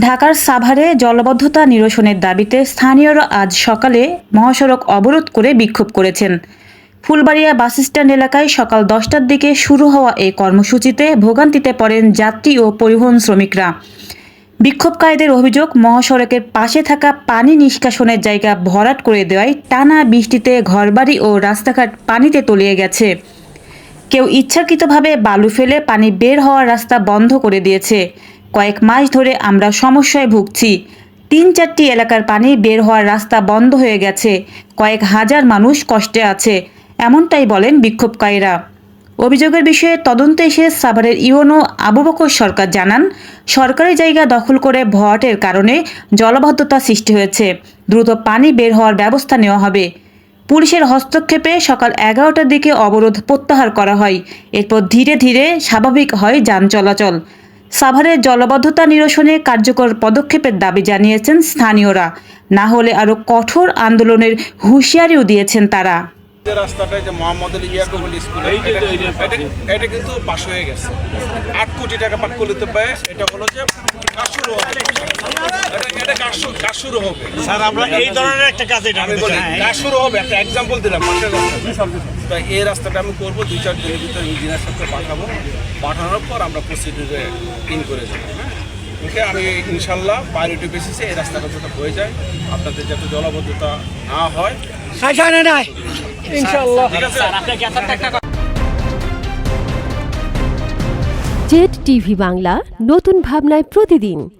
ঢাকার সাভারে জলবদ্ধতা নিরসনের দাবিতে স্থানীয়রা আজ সকালে মহাসড়ক অবরোধ করে বিক্ষোভ করেছেন। ফুলবাড়িয়া বাসস্ট্যান্ড এলাকায় সকাল দশটার দিকে শুরু হওয়া এই কর্মসূচিতে ভোগান্তিতে পড়েন যাত্রী ও পরিবহন শ্রমিকরা। বিক্ষোভকারীদের অভিযোগ, মহাসড়কের পাশে থাকা পানি নিষ্কাশনের জায়গা ভরাট করে দেওয়ায় টানা বৃষ্টিতে ঘরবাড়ি ও রাস্তাঘাট পানিতে তলিয়ে গেছে। কেউ ইচ্ছাকৃতভাবে বালু ফেলে পানি বের হওয়ার রাস্তা বন্ধ করে দিয়েছে। কয়েক মাস ধরে আমরা সমস্যায় ভুগছি। তিন চারটি এলাকার পানি বের হওয়ার রাস্তা বন্ধ হয়ে গেছে। কয়েক হাজার মানুষ কষ্টে আছে, এমনটাই বলেন বিক্ষোভকারীরা। অভিযোগের বিষয়ে তদন্তে এসে সাভারের ইউনো আবু বকর সরকার জানান, সরকারি জায়গা দখল করে ভরাটের কারণে জলবদ্ধতা সৃষ্টি হয়েছে। দ্রুত পানি বের হওয়ার ব্যবস্থা নেওয়া হবে। পুলিশের হস্তক্ষেপে সকাল এগারোটার দিকে অবরোধ প্রত্যাহার করা হয়। এরপর ধীরে ধীরে স্বাভাবিক হয় যান চলাচল। সাভারের জলবদ্ধতা নিরসনে কার্যকর পদক্ষেপের দাবি জানিয়েছেন স্থানীয়রা। না হলে আরও কঠোর আন্দোলনের হুঁশিয়ারিও দিয়েছেন তারা। যে রাস্তাটা যে মোহাম্মদ আলী ইয়াকুবুল স্কুল এটা এটা- এটা কিন্তু পাশ হয়ে গেছে। আট কোটি টাকা পাট করতে পারে এটা হলো যে কাজ শুরু হবে। এটা- এটা কাজ শুরু- হবে। স্যার আমরা এই ধরনের একটা কাজ এটা আমি করতে বলি চাই। কাজ শুরু হবে একটা এক্সাম্পল দিলাম পাশের রাস্তা তো এই রাস্তাটা আমি করব দুই চার দিনের ভিতরে ইঞ্জিনিয়ার সাথে পাঠাবো। পাঠানোর পর আমরা প্রসিডিউরে ইন করে দেবো হ্যাঁ? ওকে আমি ইনশাল্লাহ প্রায়োরিটি বেসিসে এই রাস্তাটা যাতে হয়ে যায় আপনাদের যাতে জলবদ্ধতা না হয়। আছে? জেড টিভি বাংলা নতুন ভাবনায় প্রতিদিন।